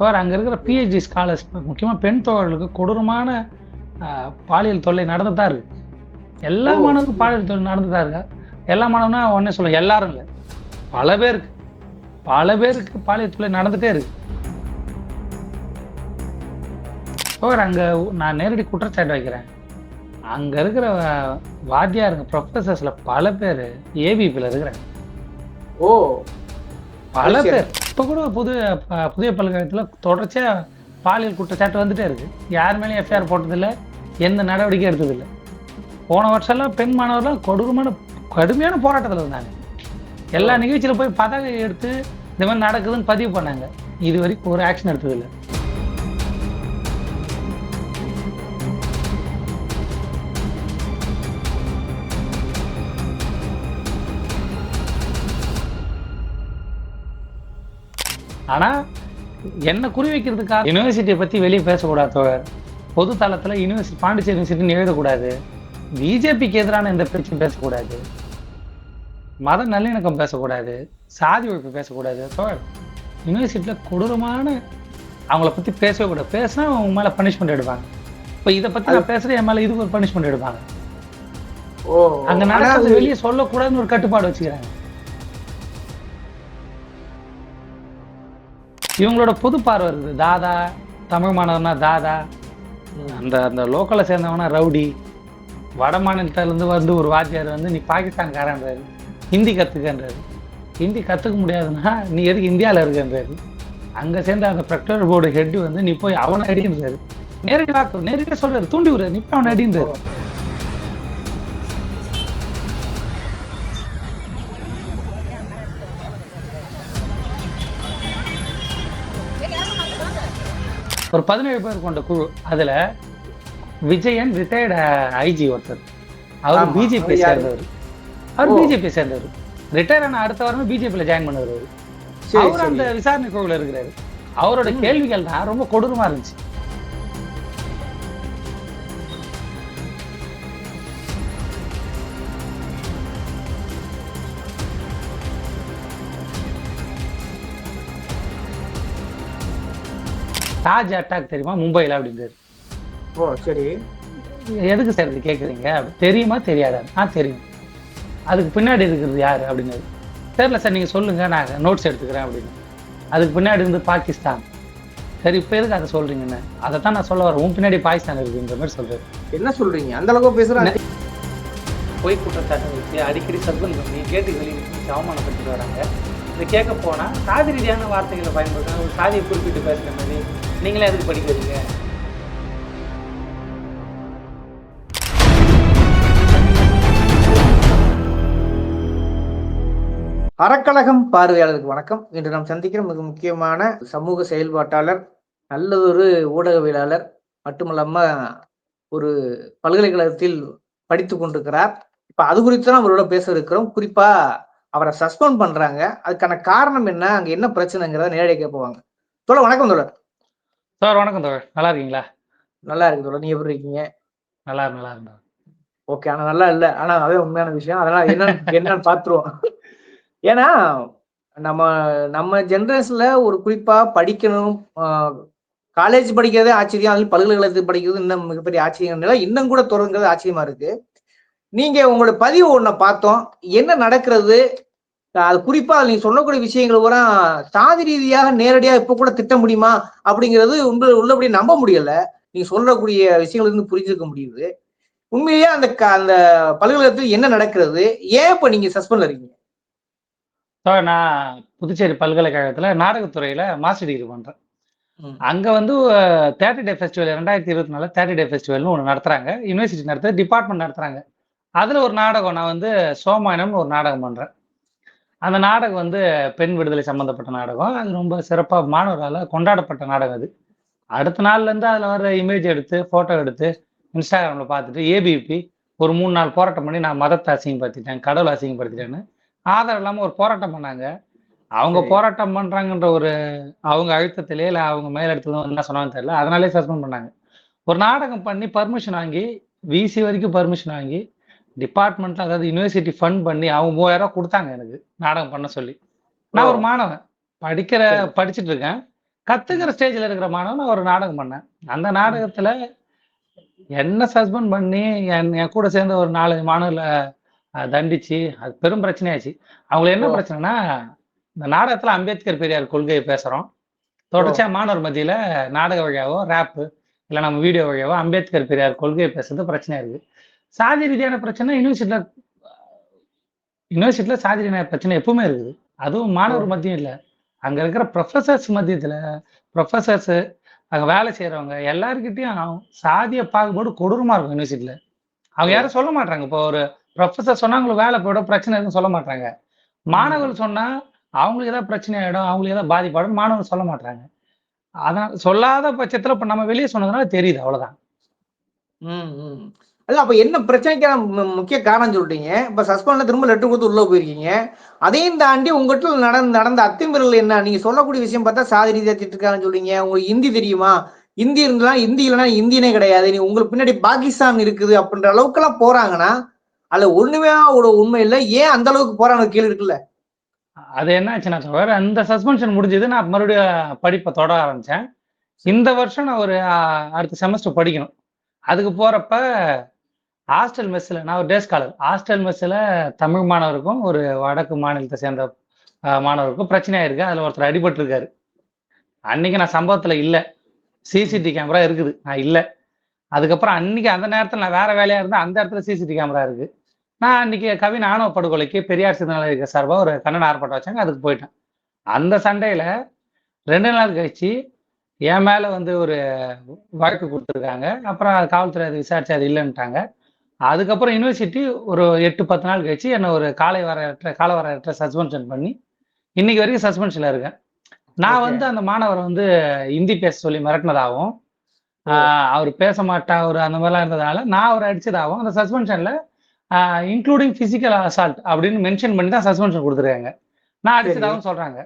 Sir அங்கே இருக்கிற PhD scholars முக்கியமாக பெண் தோழர்களுக்கு கொடூரமான பாலியல் தொல்லை நடந்து தான் இருக்கு. எல்லா. மாணவருக்கும் பாலியல் தொல்லை நடந்து தான் இருக்கா? எல்லா மாணவனா உடனே சொல்ல எல்லாரும் இல்லை. பல பேருக்கு பல பேருக்கு பாலியல் தொல்லை நடந்துட்டே இருக்கு. சார் அங்கே நான் நேரடி குற்றச்சாட்டு வைக்கிறேன். அங்கே இருக்கிற வாத்தியாருங்க ப்ரொஃபஸர்ஸில் பல பேர் ஏபிபியில் இருக்கிறாங்க. ஓ. பல. பேர். இப்போ கூட புது புதிய பல்கலைக்கழகத்தில் தொடர்ச்சியாக பாலியல் குற்றச்சாட்டு வந்துட்டே இருக்கு. யார் மேலேயும் எஃப்ஐஆர் போட்டதில்லை எந்த நடவடிக்கையும் எடுத்ததில்லை. போன வருஷம்லாம் பெண் மாணவர்லாம் கொடூரமான கடுமையான போராட்டத்தில் இருந்தாங்க. எல்லா நிகழ்ச்சியில போய் பதவி எடுத்து இந்த மாதிரி நடக்குதுன்னு பதிவு பண்ணாங்க. இது வரைக்கும் ஒரு ஆக்ஷன் எடுத்ததில்லை. ஆனா என்ன குறி வைக்கிறதுக்காக யூனிவர்சிட்டியை பத்தி வெளியே பேசக்கூடாது தோழர். பொது தளத்துல யூனிவர்சிட்டி பாண்டிச்சேரி யூனிவர்சிட்டின்னு எழுதக்கூடாது. பிஜேபிக்கு எதிரான எந்த பேச்சும் பேசக்கூடாது. மத நல்லிணக்கம் பேசக்கூடாது. சாதி ஒழிப்பு பேசக்கூடாது தோழர். யூனிவர்சிட்டியில கொடூரமான அவங்கள பத்தி பேசவே கூடாது. பேசினா அவங்க மேல பனிஷ்மெண்ட் எடுப்பாங்க. இப்போ இதை பத்தி நான் பேசுறேன் என் மேல இதுக்கு ஒரு பனிஷ்மெண்ட் எடுப்பாங்க. அங்க நடக்கிறது வெளியே சொல்லக்கூடாதுன்னு ஒரு கட்டுப்பாடு வச்சுக்கிறாங்க. இவங்களோட புது பார்வை இருக்குது தாதா தமிழ் மாணவனா தாதா அந்த அந்த லோக்கலை சேர்ந்தவனா ரவுடி வட மாநிலத்திலேருந்து வந்து ஒரு வாத்தியார் வந்து நீ பாகிஸ்தான்காரன்றாரு ஹிந்தி கற்றுக்கன்றாரு ஹிந்தி கற்றுக்க முடியாதுன்னா நீ எதுக்கு இந்தியாவில் இருக்கன்றாரு? அங்கே சேர்ந்த அந்த ப்ரக்டர் போர்டு ஹெட் வந்து நீ போய் அவனை அடின்றாரு. நேரடி வாக்கு நேரடியாக சொல்றாரு தூண்டி விடுறாரு நீ போய் அவனை அடின்றாரு. ஒரு பதினேழு பேர் கொண்ட குழு அதுல விஜயன் ரிட்டையர்டு ஐஜி ஒருத்தர். அவர் பிஜேபி? சேர்ந்தவர். அவர். பிஜேபி சேர்ந்தவர். ரிட்டையர் ஆன அடுத்த வாரம் பிஜேபியில் ஜாயின் பண்ணுவார் அவரு. அவர் அந்த விசாரணை குழுவில் இருக்கிறாரு. அவரோட கேள்விகள் தான் ரொம்ப கொடூரமா இருந்துச்சு. தாஜ் அட்டாக் தெரியுமா? மும்பையில் அப்படின்றாரு ஓ சரி. எதுக்கு சார் இது கேட்குறீங்க தெரியுமா? தெரியாதா? ஆ தெரியும். அதுக்கு பின்னாடி இருக்கிறது யார் அப்படின்னாரு தெரியல சார் நீங்கள் சொல்லுங்கள் நான் நோட்ஸ் எடுத்துக்கிறேன் அப்படின்னு. அதுக்கு பின்னாடி இருந்து பாகிஸ்தான். சரி இப்போ எதுக்கு அதை சொல்கிறீங்கன்னு அதை தான் நான் சொல்ல வரேன். உன் பின்னாடி பாகிஸ்தான் இருக்குன்ற மாதிரி சொல்கிறாரு என்ன சொல்றீங்க? அந்த அளவுக்கு பேசுறாங்க. பொய் குற்றச்சாட்டு வச்சு அடிக்கடி சர்வல் பண்ணி கேட்டு வெளியே வச்சு அவமானப்படுத்திட்டு வராங்க. இதை கேட்க போனால் சாதி ரீதியான வார்த்தைகளை பயன்படுத்துறாங்க ஒரு சாதியை குறிப்பிட்டு பேசுகிற மாதிரி நீங்களே எதுக்கு படிக்கிறீங்க? அறக்கழகம் பார்வையாளருக்கு வணக்கம். இன்று நாம் சந்திக்கிற மிக முக்கியமான சமூக செயல்பாட்டாளர் நல்லதொரு ஊடகவியலாளர் மட்டுமல்லாம ஒரு பல்கலைக்கழகத்தில் படித்து கொண்டிருக்கிறார். இப்ப அது குறித்து தான் அவரோட பேச இருக்கிறோம். குறிப்பா அவரை சஸ்பெண்ட் பண்றாங்க. அதுக்கான காரணம் என்ன? அங்க என்ன பிரச்சனைங்கிறத நேரடியாக கேட்போவாங்க தோழர் வணக்கம் தோழர். சார் வணக்கம் தோழர். நல்லா இருக்கீங்களா? நல்லா இருக்கு தோழர். நீங்க எப்படி இருக்கீங்க? நல்லா நல்லா இருந்தா ஓகே ஆனா நல்லா இல்ல. ஆனா அதே உண்மையான விஷயம். அதனால என்னன்னு என்னன்னு பாத்துருவோம். ஏன்னா நம்ம நம்ம ஜென்ரேஷன்ல ஒரு குறிப்பா படிக்கணும் காலேஜ் படிக்கிறதே ஆச்சரியம். அதுல பல்கலைக்கழகத்துக்கு படிக்கிறது இன்னும் மிகப்பெரிய ஆச்சரியம் நிலை இன்னும் கூட தொடர்கிறது ஆச்சரியமா இருக்கு. நீங்க உங்களோட பதிவு ஒன்ன பார்த்தோம். என்ன நடக்கிறது? அது குறிப்பா நீங்க சொல்லக்கூடிய விஷயங்கள் பூரா சாதி ரீதியாக நேரடியா இப்ப கூட திட்ட முடியுமா அப்படிங்கிறது உங்க உள்ளபடி நம்ப முடியல. நீங்க சொல்லக்கூடிய விஷயங்கள் இருந்து புரிஞ்சுக்க முடியுது. உண்மையிலேயே அந்த அந்த பல்கலைக்கழகத்தில் என்ன நடக்கிறது? ஏன் இப்ப நீங்க சஸ்பெண்ட்ல இருக்கீங்க? சார் நான் புதுச்சேரி பல்கலைக்கழகத்துல நாடகத்துறையில மாஸ்டர் டிகிரி பண்றேன். அங்க வந்து தேர்ட்டி டே ஃபெஸ்டிவல் ரெண்டாயிரத்தி இருபத்தி நாலு தேர்ட்டி டே ஃபெஸ்டிவல்னு ஒன்று நடத்துறாங்க. யூனிவர்சிட்டி நடத்துறது டிபார்ட்மெண்ட் நடத்துறாங்க. அதுல ஒரு நாடகம் நான் வந்து சோமாயனம்னு ஒரு நாடகம் பண்றேன். அந்த நாடகம் வந்து பெண் விடுதலை சம்பந்தப்பட்ட நாடகம். அது ரொம்ப சிறப்பா மாணவர்களால் கொண்டாடப்பட்ட நாடகம் அது. அடுத்த நாள்ல இருந்து அதுல வர இமேஜ் எடுத்து போட்டோ எடுத்து இன்ஸ்டாகிராம்ல பார்த்துட்டு ஏபிபி ஒரு மூணு நாள் போராட்டம் பண்ணி நான் மதத்தை அசிங்கப்படுத்திட்டேன் கடவுளை அசிங்கப்படுத்திட்டேன்னு ஆதாரம் இல்லாம ஒரு போராட்டம் பண்ணாங்க. அவங்க. போராட்டம் பண்றாங்கன்ற ஒரு அவங்க அழுத்தத்திலே இல்ல அவங்க மேலிடத்துல என்ன சொன்னாங்கன்னு தெரியல. அதனாலே சஸ்பெண்ட் பண்ணாங்க. ஒரு நாடகம் பண்ணி பர்மிஷன் வாங்கி விசி வரைக்கும் பர்மிஷன் வாங்கி டிபார்ட்மெண்ட்ல அதாவது யூனிவர்சிட்டி ஃபண்ட் பண்ணி அவங்க மூவாயிரம் ரூபாய் கொடுத்தாங்க எனக்கு நாடகம் பண்ண சொல்லி. நான் ஒரு. மாணவன். படிக்கிற. படிச்சுட்டு இருக்கேன். கத்துக்கிற ஸ்டேஜ்ல இருக்கிற மாணவன் நான் ஒரு நாடகம் பண்ணேன். அந்த நாடகத்துல என்ன சஸ்பெண்ட் பண்ணி என் என் கூட சேர்ந்த ஒரு நாலு மாணவர்களை தண்டிச்சு அது பெரும் பிரச்சனையாச்சு. அவங்களுக்கு என்ன. பிரச்சனைனா இந்த நாடகத்துல அம்பேத்கர் பெரியார் கொள்கையை பேசுறோம். தொடர்ச்சியா மாணவர் மத்தியில நாடக வழியாவோ ரேப்பு இல்ல நம்ம வீடியோ வழியாவோ அம்பேத்கர் பெரியார் கொள்கையை பேசுறது பிரச்சனையா இருக்கு. சாதி ரீதியான பிரச்சனை யூனிவர்சிட்டியில யூனிவர்சிட்டியில சாதி ரீதியான பிரச்சனை எப்பவுமே இருக்குது. அதுவும் மாணவர் மத்தியும் இல்ல. அங்க இருக்கிற ப்ரொஃபசர்ஸ் மத்தியத்துல ப்ரொஃபசர்ஸ் அங்க வேலை செய்யறவங்க எல்லாருக்கிட்டையும் சாதிய பாகுபாடு கொடூரமா இருக்கும் யூனிவர்சிட்டியில அவங்க யாரும் சொல்ல மாட்டாங்க இப்போ ஒரு ப்ரொஃபசர் சொன்னா அவங்களுக்கு வேலை போயிடும் பிரச்சனை இருக்குன்னு சொல்ல மாட்டாங்க மாணவர்கள் சொன்னா அவங்களுக்கு ஏதாவது பிரச்சனை ஆயிடும் அவங்களுக்கு ஏதாவது பாதிப்பாடும் மாணவர்கள் சொல்ல மாட்டாங்க அதான் சொல்லாத பட்சத்துல இப்ப நம்ம வெளியே சொன்னதுனால தெரியுது அவ்வளவுதான். அல்ல அப்ப என்ன பிரச்சனைக்கான முக்கிய காரணம் சொல்றீங்க இப்ப சஸ்பெண்ட்ல திரும்ப லெட்டர் கொடுத்து உள்ள போயிருக்கீங்க. அதையும் தாண்டி உங்ககிட்ட நடந்த நடந்த அத்துமீறல் என்ன? நீங்க சொல்லக்கூடிய விஷயம் பார்த்தா சாதி ரீதியா திட்டிருக்காங்கன்னு சொல்றீங்க. உங்களுக்கு ஹிந்தி தெரியுமா? ஹிந்தி இருந்தா ஹிந்தி இல்லைன்னா இந்தியனே கிடையாது. நீ உங்களுக்கு பின்னாடி பாகிஸ்தான் இருக்குது அப்படின்ற அளவுக்கு எல்லாம் போறாங்கன்னா அல்ல ஒண்ணுமே ஒரு உண்மை இல்லை. ஏன் அந்த அளவுக்கு போறாங்க கேள்வி இருக்குல்ல? அது என்ன ஆச்சுன்னா தவிர அந்த சஸ்பென்ஷன் முடிஞ்சது. நான் மறுபடியும் படிப்பை தொட ஆரம்பிச்சேன். இந்த வருஷம் நான் ஒரு அடுத்த செமஸ்டர் படிக்கணும். அதுக்கு போறப்ப ஹாஸ்டல் மெஸ்ஸில் நான் ஒரு டே ஸ்காலர் ஹாஸ்டல் மெஸ்ஸில் தமிழ் மாணவருக்கும் ஒரு வடக்கு மாநிலத்தை சேர்ந்த மாணவருக்கும் பிரச்சனையாக இருக்குது அதில் ஒருத்தர் அடிபட்டிருக்காரு. அன்னைக்கு நான் சம்பவத்தில் இல்லை. சிசிடி கேமரா இருக்குது. நான் இல்லை. அதுக்கப்புறம் அன்னைக்கு அந்த நேரத்தில் நான் வேற வேலையா இருந்தேன் அந்த இடத்துல சிசிடி கேமரா இருக்கு. நான் அன்னைக்கு கவின் ஆணவ படுகொலைக்கு பெரியார் சிந்தனை சார்பாக ஒரு கண்ணன் ஆர்ப்பாட்டம் வச்சாங்க. அதுக்கு போயிட்டேன். அந்த சண்டையில் ரெண்டு நாள் கழிச்சு என் மேலே வந்து ஒரு வழக்கு கொடுத்துருக்காங்க. அப்புறம் காவல்துறை அதை விசாரிச்சு அது இல்லைன்ட்டாங்க அதுக்கப்புறம் யூனிவர்சிட்டி ஒரு எட்டு பத்து நாள் கழிச்சு என்னை ஒரு காலை வரையற்ற கால வரையற்ற சஸ்பென்ஷன் பண்ணி இன்னைக்கு வரைக்கும் சஸ்பென்ஷன்ல இருக்கேன். நான். வந்து அந்த மாணவரை வந்து ஹிந்தி பேச சொல்லி மிரட்டினதாகவும் அவர் பேச மாட்டா அவர் அந்த மாதிரிலாம் இருந்ததால நான் அவரை அடிச்சதாகவும் அந்த சஸ்பென்ஷன்ல இன்க்ளூடிங் பிசிக்கல் அசால்ட் அப்படின்னு மென்ஷன் பண்ணி தான் சஸ்பென்ஷன் கொடுத்துருக்காங்க. நான் அடிச்சதாகவும் சொல்றாங்க.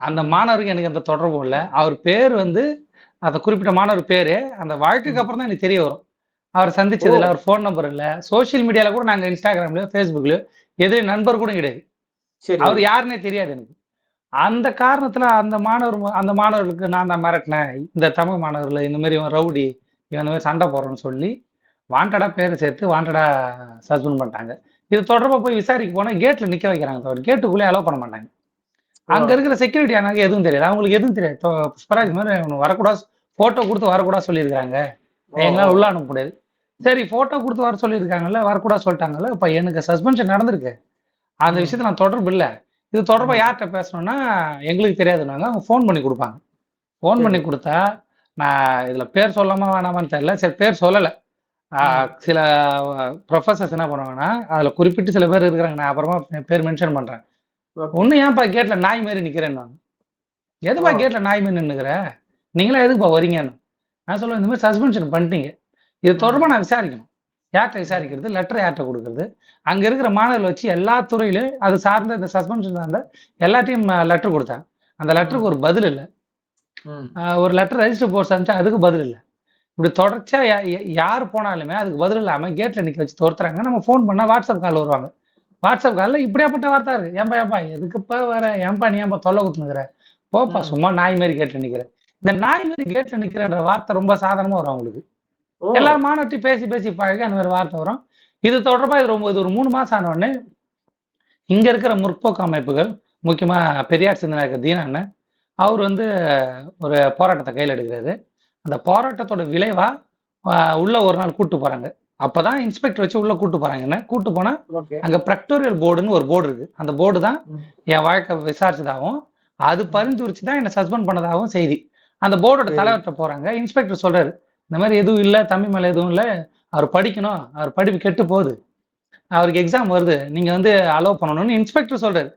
அந்த மாணவருக்கு எனக்கு எந்த தொடர்பும் இல்லை. அவர் பேர் வந்து அந்த குறிப்பிட்ட மாணவர் பேரு அந்த வழக்குக்கு அப்புறம் தான் எனக்கு தெரிய வரும். அவர் சந்திச்சது இல்லை அவர் ஃபோன் நம்பர் இல்லை. சோஷியல் மீடியால கூட நாங்க இன்ஸ்டாகிராம்லயோ ஃபேஸ்புக்லயோ எதிரி நண்பர் கூட கிடையாது. அவர் யாருன்னே தெரியாது எனக்கு. அந்த காரணத்துல அந்த மாணவர் அந்த மாணவர்களுக்கு நான் தான் மிரட்டினேன். இந்த தமிழ் மாணவர்கள் இந்த மாதிரி இவன் ரவுடி இவன் இந்த மாதிரி சண்டை போடுறோன்னு சொல்லி வாண்டடா பேரை சேர்த்து வாண்டடா சஸ்பெண்ட் பண்ணிட்டாங்க. இது தொடர்பா போய் விசாரிக்க போனா கேட்ல நிக்க வைக்கிறாங்க தவிர கேட்டுக்குள்ளே அலோவ் பண்ண மாட்டாங்க. அங்க இருக்கிற செக்யூரிட்டி ஆனாங்க எதுவும் தெரியாது. அவங்களுக்கு எதுவும் தெரியாது. புஷ்பராஜ் மாதிரி வரக்கூடாது போட்டோ கொடுத்து வரக்கூடாது சொல்லியிருக்காங்க எங்களால் உள்ள அனுப்ப முடியாது. சரி போட்டோ கொடுத்து வர சொல்லியிருக்காங்கல்ல வரக்கூடாது சொல்லிட்டாங்கல்ல இப்ப எனக்கு சஸ்பென்ஷன் நடந்திருக்கு. அந்த ம். விஷயத்துல நான் தொடர்பு இல்லை. இது தொடர்பா யார்கிட்ட பேசணும்னா எங்களுக்கு தெரியாதுன்னாங்க அவங்க ஃபோன் பண்ணி கொடுப்பாங்க. ஃபோன். பண்ணி கொடுத்தா நான் இதுல பேர் சொல்லாமா வேணாமான்னு தெரியல. சரி பேர் சொல்லலை. சில ப்ரொஃபசர்ஸ் என்ன பண்ணுவாங்கன்னா அதுல குறிப்பிட்டு சில பேர் இருக்கிறாங்க. நான் அப்புறமா பேர் மென்ஷன் Okay. ஒண்ணு ஏன்ப்பா கேட்ல நாய் மாதிரி நிக்கிறேன்னு எதுப்பா ஓ. கேட்ல நாய் மாதிரி நின்னுக்கிற? நீங்களா எதுக்குப்பா வரீங்கன்னு நான் சொல்லுவேன் இந்த மாதிரி சஸ்பென்ஷன் பண்ணிட்டீங்க. இது தொடர்பா நான் விசாரிக்கணும். யார்கிட்ட விசாரிக்கிறது? லெட்டர் யார்கிட்ட கொடுக்கறது? அங்க இருக்கிற மாணவர்கள் வச்சு எல்லா துறையிலும் அது சார்ந்த இந்த சஸ்பென்ஷன் சார்ந்த எல்லாத்தையும் லெட்டர் கொடுத்தாங்க. அந்த லெட்டருக்கு ஒரு பதில் இல்லை. ஒரு லெட்டர் ரெஜிஸ்டர் போர்ட் அனுப்பிச்சா அதுக்கு பதில் இல்லை. இப்படி தொடர்ச்சியா யா- யா- யார் போனாலுமே அதுக்கு பதில் இல்லாம கேட்ல நிக்க வச்சு துரத்துறாங்க. நம்ம ஃபோன் பண்ணா வாட்ஸ்அப் கால் வருவாங்க. வாட்ஸ்அப் காலில் இப்படியாப்பட்ட வார்த்தை இருக்கு. ஏன்பா ஏன்பா எதுக்குப்பா வர? ஏன்பா நீ ஏன்பா தொல்லை குத்துனுக்குற போப்பா. சும்மா நாய் மாதிரி கேட்டு நிக்கிற. இந்த நாய் மாதிரி கேட்டு நிக்கிறன்ற வார்த்தை ரொம்ப சாதாரணமா வரும் அவங்களுக்கு. எல்லா மாணவர்கிட்டையும் பேசி பேசி பழகி அந்த மாதிரி வார்த்தை வரும். இது தொடர்பா இது ரொம்ப இது ஒரு மூணு மாசம் ஆன உடனே இங்க இருக்கிற முற்போக்கு அமைப்புகள் முக்கியமா பெரியார் சிந்தனை இருக்க தீனான்னு அவர் வந்து ஒரு போராட்டத்தை கையில் எடுக்கிறாரு. அந்த போராட்டத்தோட விளைவா உள்ள ஒரு நாள் கூட்டு போறாங்க. அப்பதான் இன்ஸ்பெக்டர் வச்சு உள்ள கூட்டு போறாங்க. என்ன? கூட்டு போனா அங்க பிரக்டோரியல் போர்டுன்னு ஒரு போர்டு இருக்கு. அந்த போர்டு தான். என் வழக்கை விசாரிச்சதாகவும் அது பரிந்துரைச்சு தான் என்னை சஸ்பெண்ட் பண்ணதாகவும் செய்தி. அந்த போர்டோட. தலைவர்கிட்ட போறாங்க. இன்ஸ்பெக்டர் சொல்றாரு இந்த மாதிரி எதுவும் இல்லை தம்பி மேல எதுவும் இல்லை. அவர் படிக்கணும் அவர் படிப்பு கெட்டு போகுது. அவருக்கு எக்ஸாம் வருது. நீங்க வந்து அலோவ் பண்ணணும்னு இன்ஸ்பெக்டர் சொல்றாரு.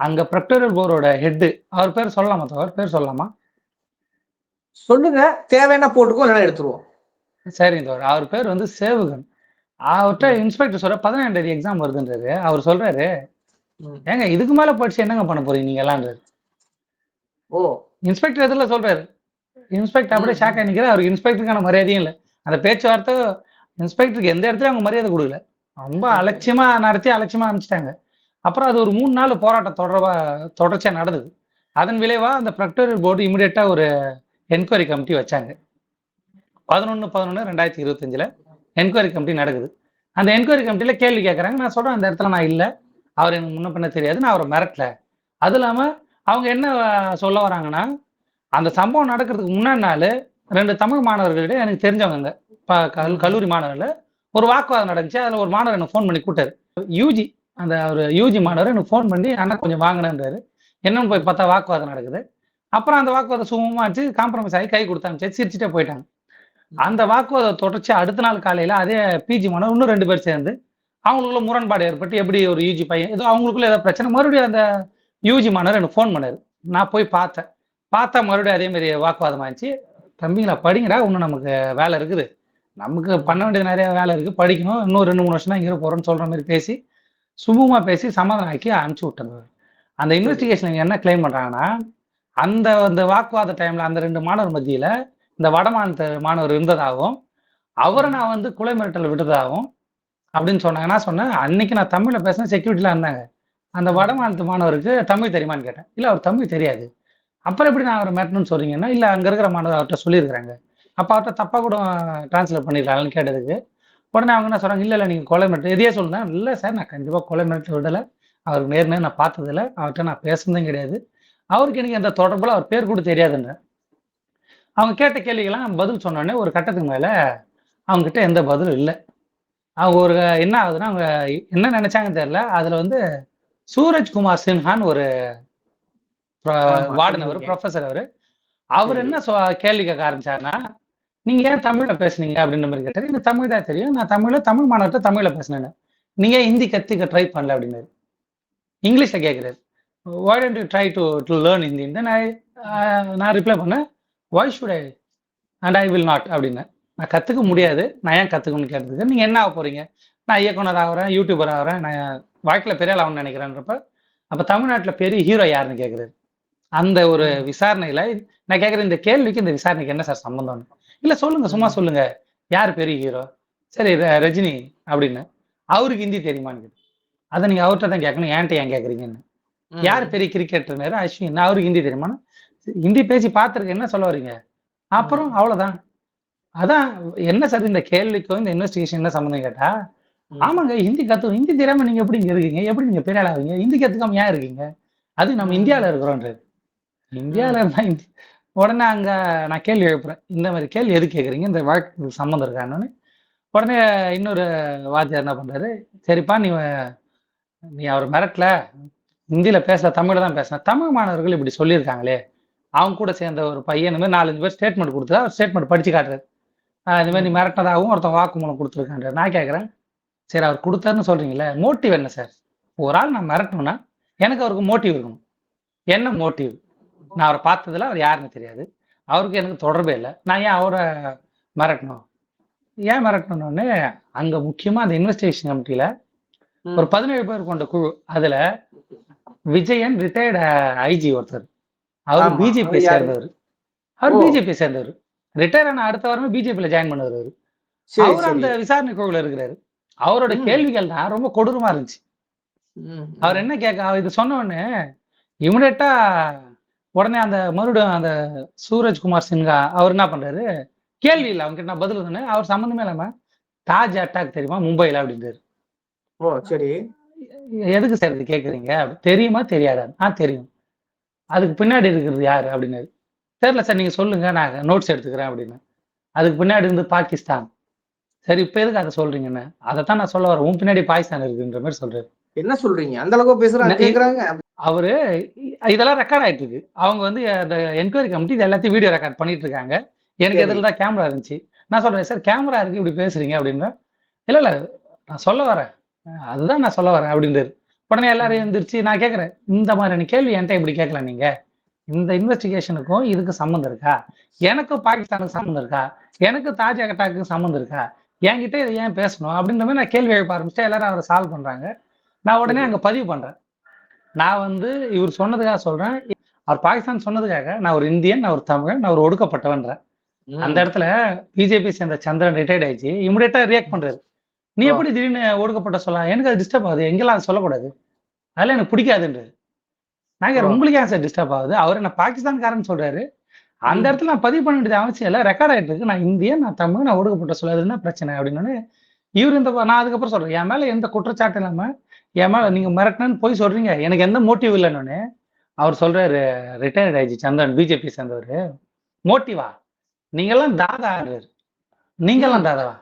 அங்க பிரக்டோரியல் போர்டோட ஹெட் அவர் பேர் சொல்லலாமா அவர் பேர் சொல்லலாமா? சொல்லுங்க. தேவையான போட்டுக்கோ இல்லைன்னா எடுத்துருவோம். சரி இந்த அவர் பேர் வந்து சேவுகன். அவர்கிட்ட இன்ஸ்பெக்டர் சொல்ற பதினேழாம் தேதி எக்ஸாம் வருதுன்றாரு. அவர் சொல்றாரு. ஏங்க இதுக்கு மேல படிச்சு என்னங்க பண்ண போறீங்க நீங்க எல்லாம்ன்றாரு ஓ. இன்ஸ்பெக்டர் எதிரில் சொல்றாரு இன்ஸ்பெக்டர் அப்படியே. ஷாக் நிக்கிற அவருக்கு இன்ஸ்பெக்டருக்கான மரியாதையும் இல்லை. அந்த பேச்சுவார்த்தை இன்ஸ்பெக்டருக்கு எந்த இடத்துலயும் அவங்க மரியாதை கொடுக்கல. ரொம்ப அலட்சியமா நடத்தி அலட்சியமா அனுப்பிச்சிட்டாங்க. அப்புறம் அது ஒரு மூணு நாள் போராட்டம் தொடர்பா தொடர்ச்சியா நடந்தது. அதன் விளைவா அந்த ப்ரொக்டோரியல் போர்டு இமிடியேட்டா ஒரு என்கொயரி கமிட்டி வச்சாங்க. பதினொன்று பதினொன்று ரெண்டாயிரத்தி இருபத்தஞ்சில் என்கொயரி கமிட்டி நடக்குது. அந்த என்கொயரி கமிட்டியில கேள்வி கேட்குறாங்க நான் சொல்றேன் அந்த இடத்துல நான் இல்லை. அவர் எனக்கு முன்ன பின்ன தெரியாது. நான் அவரை மிரட்டல. அது இல்லாம அவங்க என்ன சொல்ல வராங்கன்னா அந்த சம்பவம் நடக்கிறதுக்கு முன்னாடி நாள் ரெண்டு தமிழ் மாணவர்களிடையே எனக்கு தெரிஞ்சவங்க கல் கல்லூரி மாணவர்கள். ஒரு வாக்குவாதம் நடந்துச்சு. அதில் ஒரு மாணவர் எனக்கு ஃபோன் பண்ணி கூட்டாரு யூஜி அந்த ஒரு யூஜி மாணவர் எனக்கு ஃபோன் பண்ணி அண்ணா கொஞ்சம் வாங்கினேன்றாரு. என்னன்னு போய் பார்த்தா வாக்குவாதம் நடக்குது. அப்புறம் அந்த வாக்குவாதம் சுமமா ஆச்சு. காம்ப்ரமைஸ் ஆகி கை கொடுத்தாங்க சிரிச்சுட்டே போயிட்டாங்க. அந்த வாக்குவாதம் தொடர்ச்சி அடுத்த நாள் காலையில அதே பிஜி மாணவர் இன்னும் ரெண்டு பேர் சேர்ந்து அவங்களுக்குள்ள முரண்பாடு ஏற்பட்டு எப்படி ஒரு யூஜி பையன் ஏதோ அவங்களுக்குள்ள ஏதோ பிரச்சனை மறுபடியும் அந்த யூஜி மாணவர் எனக்கு ஃபோன் பண்ணாரு. நான் போய் பார்த்தேன். பார்த்தா மறுபடியும் அதே மாதிரி வாக்குவாதம் ஆயிடுச்சு தம்பிங்களா படிங்கடா இன்னும் நமக்கு வேலை இருக்குது. நமக்கு பண்ண வேண்டியது நிறைய வேலை இருக்கு. படிக்கணும். இன்னும் ரெண்டு மூணு வருஷம் தான் இங்கே போறோம்னு சொல்ற மாதிரி பேசி சுமூகமா பேசி சமாதானம் ஆக்கி அனுப்பிச்சு விட்டாங்க அந்த இன்வெஸ்டிகேஷன் என்ன கிளைம் பண்றாங்கன்னா அந்த அந்த வாக்குவாத டைம்ல அந்த ரெண்டு மாணவர் மத்தியில இந்த வட மாணவர் இருந்ததாகவும் அவரை நான் வந்து குலை மிரட்டல் விட்டதாகவும் அப்படின்னு சொன்னாங்க. நான் சொன்னேன் அன்னைக்கு நான் தமிழ்ல பேசினேன் செக்யூரிட்டிலாம் இருந்தாங்க. அந்த வட மாநிலத்து மாணவருக்கு தமிழ் தெரியுமான்னு கேட்டேன். இல்ல அவர் தமிழ் தெரியாது. அப்புறம் எப்படி நான் அவரை மிரட்டணும்னு சொல்றீங்கன்னா இல்ல அங்க இருக்கிற மாணவர் அவர்கிட்ட சொல்லியிருக்கிறாங்க. அப்ப அவர்கிட்ட தப்பா கூட டிரான்ஸ்லேட் பண்ணிருக்காங்கன்னு கேட்டதுக்கு உடனே அவங்க என்ன சொல்றாங்க இல்ல இல்ல நீங்க கொலை மிரட்டு எதையே சொல்லுங்க இல்ல சார் நான் கண்டிப்பா கொலை மிரட்டு விடல. அவருக்கு நேர் நான் பார்த்ததில்ல. அவர்கிட்ட நான் பேசுனதும் கிடையாது. அவருக்கு எனக்கு எந்த தொடர்புல அவர் பேர் கூட தெரியாதுன்ற அவங்க கேட்ட கேள்விக்கெல்லாம் பதில் சொன்னோடனே ஒரு கட்டத்துக்கு மேல அவங்ககிட்ட எந்த பதிலும் இல்லை. அவங்க ஒரு என்ன ஆகுதுன்னா அவங்க என்ன நினைச்சாங்கன்னு தெரியல. அதுல வந்து சூரஜ்குமார் சின்ஹான்னு ஒரு வார்டன் அவர். ப்ரொஃபசர் அவரு. அவர். என்ன கேள்வி கேட்க ஆரம்பிச்சாருன்னா நீங்க ஏன் தமிழ்ல பேசுனீங்க? அப்படின்ற மாதிரி கேட்டாரு. எனக்கு தமிழ் தான் தெரியும். நான் தமிழ்ல தமிழ் மாணவர்கிட்ட தமிழ்ல பேசினேன். நீங்க ஹிந்தி கத்துக்க ட்ரை பண்ணல? அப்படின்னாரு. இங்கிலீஷ்ல கேட்கிறாரு you try to to learn hindi? Then i ஆஹ் நான் ரிப்ளை பண்ணேன். Why should i? And i will not. அப்படின்னேன். நான் கத்துக்க முடியாது. நான் ஏன் கத்துக்கணும்னு கேட்டதுக்கு நீங்க என்ன ஆக போறீங்க? நான் இயக்குனர் ஆகிறேன் யூடியூபர் ஆகிறேன். நான் வாழ்க்கையில பெரிய ஆகணும்னு நினைக்கிறேன்றப்ப அப்ப தமிழ்நாட்டுல பெரிய ஹீரோ யாருன்னு கேக்குறாரு. அந்த ஒரு விசாரணையில நான் கேக்குறேன் இந்த கேள்விக்கு இந்த விசாரணைக்கு என்ன சார் சம்பந்தம்? இல்ல சொல்லுங்க சும்மா சொல்லுங்க. யார் பெரிய ஹீரோ சரி ரஜினி அப்படின்னு. அவருக்கு ஹிந்தி தெரியுமான்னு கேட்டேன். அதை நீங்க அவர்கிட்ட தான் கேட்கணும். ஏன்ட்ட ஏன் கேக்குறீங்கன்னு. ம். யார் பெரிய கிரிக்கெட்டர் அஸ்வின். அவருக்கு ஹிந்தி தெரியுமா? ஹிந்தி பேசி பார்த்துருக்கேன் என்ன சொல்ல வரீங்க? அப்புறம் அவ்வளவுதான். அதான் என்ன சார் இந்த கேள்விக்கும் இந்த இன்வெஸ்டிகேஷன் என்ன சம்மந்தம் கேட்டா. ஆமாங்க ஹிந்தி கத்து ஹிந்தி தெரியாம நீங்க எப்படி இங்க இருக்கீங்க? எப்படி நீங்க பெரிய ஆள் ஆவீங்க? ஹிந்தி கத்துக்காம ஏன் இருக்கீங்க? அது நம்ம ம். இந்தியால இருக்கிறோன்றது. இந்தியால இருந்தா உடனே அங்க நான் கேள்வி எழுப்புறேன். இந்த மாதிரி கேள்வி எது கேக்குறீங்க? இந்த வழக்கு சம்மந்தம் இருக்கான்னு உடனே இன்னொரு வாத்தியார் என்ன பண்றாரு? சரிப்பா நீ நீ அவர் மிரட்டல. ஹிந்தியில பேசல தமிழ்ல தான் பேசின தமிழ் மாணவர்கள் இப்படி சொல்லியிருக்காங்களே. அவங்க கூட சேர்ந்த ஒரு பையன் மாதிரி நாலஞ்சு பேர் ஸ்டேட்மெண்ட் கொடுத்தா ஸ்டேட்மெண்ட் படிச்சு காட்டுறாரு. இந்த மாதிரி நீ மிரட்டினதாகவும் ஒருத்தன் வாக்குமூலம் கொடுத்துருக்கான்றார். நான் கேட்குறேன் சரி அவர் கொடுத்தாருன்னு சொல்றீங்களே மோட்டிவ் என்ன சார் ஒரு ஆள் நான் மிரட்டணும்னா எனக்கு அவருக்கு மோட்டிவ் இருக்கணும். என்ன மோட்டிவ் நான் அவரை பார்த்ததுல அவர் யாருன்னு தெரியாது அவருக்கு எனக்கு தொடர்பே இல்லை நான் ஏன் அவரை மிரட்டணும் ஏன் மிரட்டணும்னு அங்க முக்கியமா அந்த இன்வெஸ்டிகேஷன் கமிட்டியில. ஒரு பதினேழு பேர் கொண்ட குழு அதுல விஜயன் ரிட்டையர்டு ஐஜி ஒருத்தர் அவர் பிஜேபி? சேர்ந்தவர் அவர். பிஜேபி சேர்ந்தவர் ரிட்டையர் ஆன அடுத்த வாரமே பிஜேபியில ஜாயின் பண்ணவர் அவரு. அந்த விசாரணை குழுல இருக்கிறாரு அவரோட. கேள்விகள் தான் ரொம்ப கொடூரமா இருந்துச்சு. அவர் என்ன கேட்க இது சொன்ன உடனே இமிடியட்டா உடனே அந்த மறுபடியும் அந்த சூரஜ்குமார் சின்ஹா அவர் என்ன பண்றாரு? கேள்வி இல்லை அவங்க நான் பதில் சொன்னேன். அவர் சம்மந்தமே இல்லாம தாஜ் அட்டாக் தெரியுமா? மும்பைல அப்படின்றாரு. ஓ சரி. எதுக்கு சார் இது கேக்குறீங்க? அப்படி, தெரியுமா? தெரியாதா? ஆ தெரியும். அதுக்கு பின்னாடி இருக்கிறது யாரு அப்படின்னாரு. தெரியல சார் நீங்க சொல்லுங்க நான் நோட்ஸ் எடுத்துக்கிறேன் அப்படின்னு. அதுக்கு பின்னாடி இருந்து பாகிஸ்தான். சரி இப்ப எதுக்கு அதை சொல்றீங்கன்னு? அதைத்தான் நான் சொல்ல வரேன். உன் பின்னாடி பாகிஸ்தான் இருக்குன்ற மாதிரி சொல்றாரு. என்ன சொல்றீங்க? அந்த அளவுக்கு பேசுறாங்க கேக்குறாங்க. அவரு இதெல்லாம் ரெக்கார்ட் ஆயிட்டு இருக்கு அவங்க வந்து அந்த என்கொயரி கமிட்டி இது எல்லாத்தையும் வீடியோ ரெக்கார்ட் பண்ணிட்டு இருக்காங்க எனக்கு. எதில் தான் கேமரா இருந்துச்சு? நான் சொல்றேன் சார் கேமரா இருக்கு இப்படி பேசுறீங்க அப்படின்னா. இல்ல இல்ல நான் சொல்ல வரேன். அதுதான் நான் சொல்ல வரேன் அப்படின்றாரு உடனே எல்லாரும் எந்திரிச்சு நான் கேட்கறேன் இந்த மாதிரியான கேள்வி என்கிட்ட இப்படி கேட்கல நீங்க. இந்த இன்வெஸ்டிகேஷனுக்கும் இதுக்கு சம்மந்தம் இருக்கா? எனக்கும் பாகிஸ்தானுக்கு சம்மந்தம் இருக்கா? எனக்கு தாஜ் அட்டாக்கு சம்மந்தம் இருக்கா? என்கிட்ட இதை ஏன் பேசணும்? அப்படின்ற மாதிரி நான் கேள்வி எழுப்ப ஆரம்பிச்சிட்டேன். எல்லாரும் அவரை சால்வ் பண்றாங்க. நான் உடனே அங்க பதிவு பண்றேன். நான் வந்து இவர் சொன்னதுக்காக சொல்றேன். அவர் பாகிஸ்தான் சொன்னதுக்காக நான் ஒரு இந்தியன் நான் ஒரு தமிழன் நான் ஒரு ஒடுக்கப்பட்டவன்றேன். அந்த இடத்துல பிஜேபி சேர்ந்த சந்திரன் ரிட்டையர்ட் ஆயிடுச்சு. இமிடியேட்டா ரியாக்ட் பண்றாரு. நீ. எப்படி திடீர்னு ஒடுக்கப்பட்ட சொல்லலாம் எனக்கு அது டிஸ்டர்ப் ஆகுது. எங்கெல்லாம் அது சொல்லக்கூடாது? அதெல்லாம் எனக்கு கேட்கிறேன், ஓ. உங்களுக்கு ஏன் சார் டிஸ்டர்ப் ஆகுது. அவர் என்ன பாகிஸ்தான்காரன்னு சொல்றாரு. அந்த. இடத்துல நான் பதிவு பண்ண வேண்டியது அவசியம் இல்லை. ரெக்கார்ட் ஆயிட்டு இருக்கு. நான் இந்தியன் நான் தமிழ் நான் ஒடுக்கப்பட்ட சொல்லாது என்ன பிரச்சனை? அப்படின்னு இவர் இந்த நான் அதுக்கப்புறம் சொல்றேன். என் மேல எந்த குற்றச்சாட்டு இல்லாம என் மேல நீங்க மிரட்டினு போய் சொல்றீங்க. எனக்கு எந்த மோட்டிவ் இல்லைன்னு அவர் சொல்றாரு ரிட்டையர்ட் ஆயிடுச்சு சந்திரன் பிஜேபி சேர்ந்தவர். மோட்டிவா நீங்கெல்லாம் தாதா நீங்கெல்லாம் தாதாவா?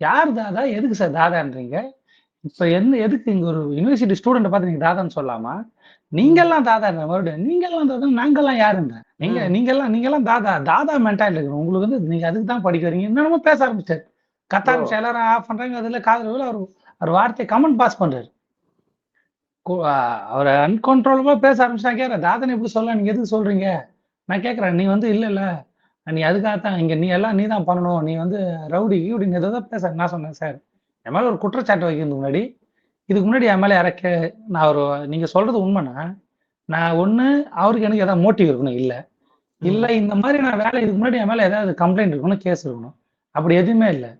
யார் தாதா? எதுக்கு சார் தாதான்றீங்க? இப்ப என்ன எதுக்கு இங்க ஒரு யூனிவர்சிட்டி ஸ்டூடெண்ட் பார்த்து நீங்க தாதான்னு சொல்லலாமா நீங்கெல்லாம் தாதா மறுபடியும் நீங்கெல்லாம் தாதா நாங்கெல்லாம் யாருன்ற நீங்க. நீங்கெல்லாம் நீங்கெல்லாம் தாதா தாதா மென்டாலிட்டி இருக்கு உங்களுக்கு வந்து நீங்க அதுக்கு தான் படிக்க வரீங்க என்னென்னமோ பேச ஆரம்பிச்சாரு. கத்த ஓ. ஆரம்பிச்சு எல்லாரும் ஆஃப் பண்றாங்க. அதுல காதல் அவர் அவர் வார்த்தையை கமெண்ட் பாஸ் பண்றாரு. அவர் அன்கண்ட்ரோலபா பேச ஆரம்பிச்சு நான் கேட்கறேன் தாதனை எப்படி சொல்ல நீங்க எதுக்கு சொல்றீங்க? நான் கேட்கறேன் நீ வந்து இல்ல இல்ல. நீ அதுக்காகத்தான் இங்க நீ எல்லாம் நீ தான் பண்ணணும். நீ வந்து ரவுடி இப்படின்னு ஏதோ பேச. நான் சொன்னேன் சார். என் மேல ஒரு குற்றச்சாட்டு வைக்கிறதுக்கு முன்னாடி இதுக்கு முன்னாடி என் மேல யாரக்க நான் ஒரு நீங்க சொல்றது உண்மைனா நான் ஒண்ணு அவருக்கு எனக்கு ஏதாவது மோட்டிவ் இருக்கணும். இல்ல. இல்ல இந்த மாதிரி நான் வேலை இதுக்கு முன்னாடி என் மேல ஏதாவது கம்ப்ளைண்ட் இருக்கணும் கேஸ் இருக்கணும். அப்படி எதுவுமே இல்லை.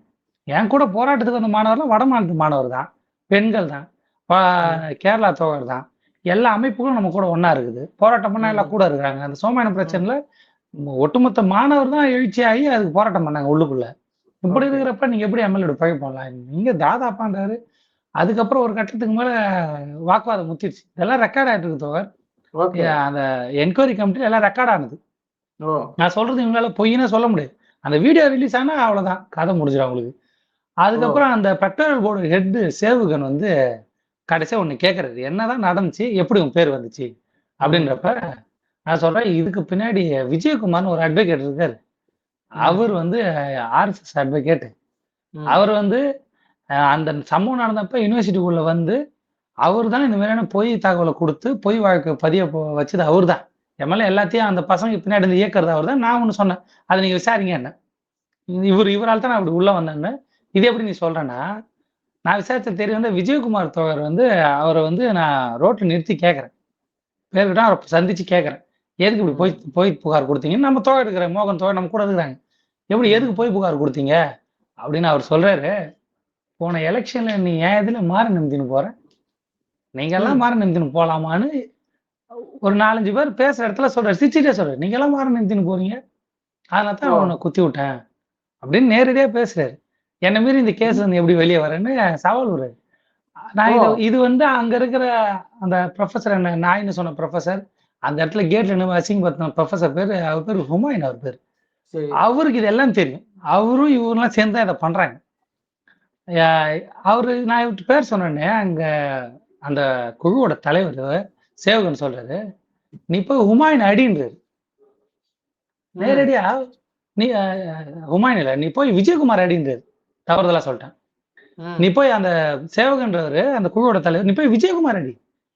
என் கூட போராட்டத்துக்கு வந்த மாணவர்லாம் வட மாநிலத்து மாணவர் தான். பெண்கள் தான். கேரளா தோழர் தான். எல்லா அமைப்புகளும் நம்ம கூட ஒண்ணா இருக்குது. போராட்டம் பண்ண எல்லாம் கூட இருக்காங்க அந்த சோமான பிரச்சனைல ஒட்டுமொத்த மாணவர் தான் எழுச்சியாகி அதுக்கு போராட்டம் பண்ணாங்க உள்ளுக்குள்ள. இப்படி. இருக்கிறப்ப நீங்க எப்படி எம்எல்ஏ பகை போடலாம் நீங்க தாதா பண்றாரு அதுக்கப்புறம் ஒரு கட்டத்துக்கு மேல வாக்குவாதம் முத்திடுச்சு. இதெல்லாம் ரெக்கார்ட் ஆயிட்டு இருக்கு தோழர். அந்த என்கொயரி கமிட்டி எல்லாம் ரெக்கார்ட் ஆனது. நான் சொல்றது இவங்களால பொய்னே சொல்ல முடியாது. அந்த வீடியோ ரிலீஸ் ஆனா அவ்வளவுதான். கதை முடிஞ்சிடும் அவங்களுக்கு. அதுக்கப்புறம் அந்த பெட்ரோல் போர்டு ஹெட் சேவுகன் வந்து கடைசியா ஒண்ணு கேக்குறாரு. என்னதான் நடந்துச்சு? எப்படி உன் பேர் வந்துச்சு? அப்படின்றப்ப நான் சொல்றேன் இதுக்கு பின்னாடி விஜயகுமார்னு ஒரு அட்வொகேட் இருக்காரு. அவர் வந்து ஆர்எஸ்எஸ் அட்வொகேட். அவர் வந்து அந்த சம்பவம் நடந்தப்ப யூனிவர்சிட்டிக்குள்ள வந்து அவர் தான் இந்த மாதிரியான பொய் தகவலை கொடுத்து பொய் வழக்கு பதிய வச்சது அவர் தான் எம்எல்ஏ எல்லாத்தையும் அந்த பசங்க பின்னாடி இருந்து இயக்குறது அவர் தான் நான் ஒன்று சொன்னேன். அதை நீங்க விசாரிங்க என்ன. இவர் இவரால் தான் நான் அப்படி உள்ள வந்தேன்னு. இது எப்படி நீ சொல்றேன்னா நான் விசாரிச்ச தெரிய வந்து விஜயகுமார் தோழர் வந்து அவரை வந்து நான் ரோட்ல நிறுத்தி கேட்கறேன் பேர்கிட்ட அவரை சந்திச்சு கேட்கறேன் எதுக்கு இப்படி போய் போய் புகார் கொடுத்தீங்கன்னு நம்ம தோழர் இருக்கிற மோகன் தோழர் நம்ம கூட இருக்கிறாங்க. எப்படி எதுக்கு போய் புகார் கொடுத்தீங்க? அப்படின்னு அவர் சொல்றாரு. போன எலெக்ஷன்ல நீ ஏன் இதுல மாற நிமித்தின்னு போற? நீங்க எல்லாம் ம். மாற நிமித்தின்னு போலாமான்னு ஒரு நாலஞ்சு பேர் பேசுற இடத்துல சொல்றாரு சிரிச்சிட்டே சொல்றாரு நீங்க எல்லாம் மாற நிமித்தின்னு போறீங்க. அதனால தான். அவனை குத்தி விட்டேன். அப்படின்னு நேரடியா பேசுறாரு. என்ன மீறி இந்த கேஸ் வந்து எப்படி வெளியே வரேன்னு சவால் விடுறாரு நான் இது. இது வந்து அங்க இருக்கிற அந்த ப்ரொஃபசர் என்ன நாயின்னு சொன்ன ப்ரொஃபசர் அந்த இடத்துல கேட்ல நின்று அசிங்கப்படுத்தின ப்ரொஃபசர் பேர் அவர் பேர் ஹுமாயூன் அவர் பேர். அவருக்கு இதெல்லாம் தெரியும். அவரும் இவரெல்லாம் சேர்ந்து தான் இதை பண்றாங்க. அவரு நான் இவர்கிட்ட பேர் சொன்னேனே அங்க அந்த குழுவோட தலைவர் சேவகன் சொல்றாரு நீ போய் ஹுமாயூன் அடின்றாரு. நேரடியா நீ ஹுமாயூன் இல்ல நீ போய் விஜயகுமார் அடின்றாரு. தவறுதலா சொல்லிட்டேன். நீ போய் அந்த சேவகன்றவர் அந்த குழுவோட தலைவர் நீ போய் விஜயகுமார் அடி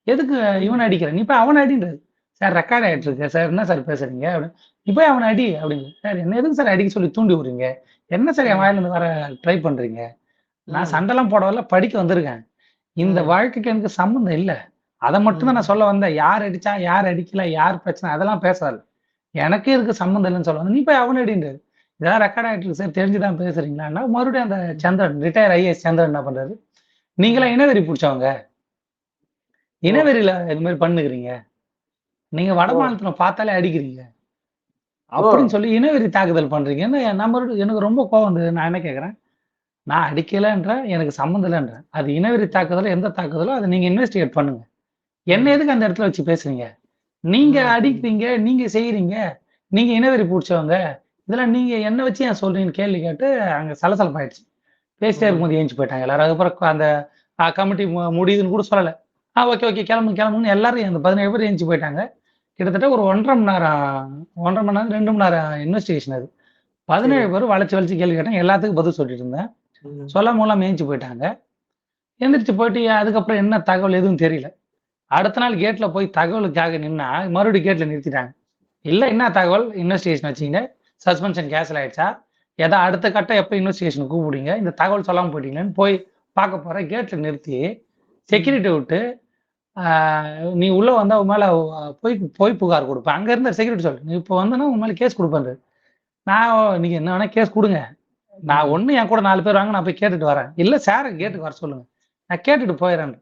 எதுக்கு இவனை அடிக்கிற? நீ போய் அவனை அடின்றாரு சார் ரெக்கார்ட் ஆயிட்டு இருக்கு சார் என்ன சார் பேசுறீங்க? அப்படின்னு. நீ போய் அவனை அடி அப்படின்னு. சார் என்ன எதுக்கு சார் அடிக்க சொல்லி தூண்டி விடுறீங்க? என்ன சார் என் வாயில இருந்து வர ட்ரை பண்றீங்க? நான். சண்டைலாம் போடவில்ல படிக்க வந்திருக்கேன். இந்த. வாழ்க்கைக்கு எனக்கு சம்மந்தம் இல்ல. அதை மட்டும் தான் நான் சொல்ல வந்தேன். யார் அடிச்சா யார் அடிக்கல யார் பிரச்சனை அதெல்லாம் பேசாது. எனக்கு இருக்கு சம்மந்தம் இல்லைன்னு சொல்ல நீ போய் அவனை அடின்றாரு இதெல்லாம் ரெக்கார்ட் ஆயிட்டு இருக்கு சார் தெரிஞ்சுதான் பேசுறீங்களான்னா மறுபடியும் அந்த சந்திரன் ரிட்டையர் ஐஏஎஸ் சந்திரன் என்ன பண்றாரு? நீங்களாம் இனவெறி பிடிச்சவங்க? இனவெறியில இது மாதிரி பண்ணுகிறீங்க. நீங்க வட. மாநிலத்துல பார்த்தாலே அடிக்கிறீங்க. அப்படின்னு சொல்லி இனவெறி தாக்குதல் பண்றீங்கன்னு நம்ம எனக்கு ரொம்ப கோவம் வந்தது. நான் என்ன கேக்குறேன்? நான் அடிக்கலைன்ற எனக்கு சம்மந்தம் இல்லைன்றேன் அது இனவெறி தாக்குதலோ எந்த தாக்குதலோ அதை நீங்க இன்வெஸ்டிகேட் பண்ணுங்க. என்ன எதுக்கு அந்த இடத்துல வச்சு பேசுறீங்க? நீங்க. அடிக்கிறீங்க நீங்க செய்யறீங்க நீங்க இனவெறி பிடிச்சவங்க. இதெல்லாம் நீங்க என்ன வச்சு ஏன் சொல்றீங்கன்னு கேள்வி கேட்டு அங்க சலசலப்பாயிடுச்சு. பேசிட்டே. இருக்கும்போது ஏஞ்சி போயிட்டாங்க. எல்லாரும் அதுக்கப்புறம் அந்த கமிட்டி முடியுதுன்னு கூட சொல்லல. ஆ ஓகே ஓகே கிளம்பு கிளம்புன்னு எல்லாரும் அந்த பதினேழு பேர் ஏஞ்சி போயிட்டாங்க. கிட்டத்தட்ட ஒரு ஒன்றரை மணி நேரம் ஒன்றரை மணி நேரம் ரெண்டு மணி நேரம் இன்வெஸ்டிகேஷன் அது. பதினேழு பேர் வளைச்சு வளைச்சு கேள்வி கேட்டேன். எல்லாத்துக்கும் பதில் சொல்லிட்டு இருந்தேன். ம். சொல்லாம மூலம் ஏஞ்சி போயிட்டாங்க. எந்திரிச்சு போயிட்டு அதுக்கப்புறம் என்ன தகவல் எதுவும் தெரியல. அடுத்த நாள் கேட்ல போய் தகவலுக்காக நின்னா மறுபடியும் கேட்ல நிறுத்திட்டாங்க. இல்ல என்ன தகவல்? இன்வெஸ்டிகேஷன் வச்சீங்க. சஸ்பென்ஷன் கேன்சல் ஆயிடுச்சா? ஏதா அடுத்த கட்டம் எப்போ இன்வெஸ்டிகேஷன் கூப்பிடுங்க இந்த தகவல் சொல்லாம போயிட்டீங்கன்னு போய் பார்க்க போற கேட்ல நிறுத்தி செக்யூரிட்டி விட்டு நீ உள்ள வந்தா உன் மேல போய் போய் புகார் கொடுப்பேன். அங்க இருந்த செக்யூரிட்டி சொல்லு. நீ இப்போ வந்தனா உன் மேல கேஸ் கொடுப்பேன் நான் நீங்க என்ன வேணா கேஸ் கொடுங்க. நான் ஒண்ணு என் கூட நாலு பேர் வாங்க நான் போய் கேட்டுட்டு வரேன். இல்ல சார கேட்டுக்கு வர சொல்லுங்க. நான் கேட்டுட்டு போயிடுறேன்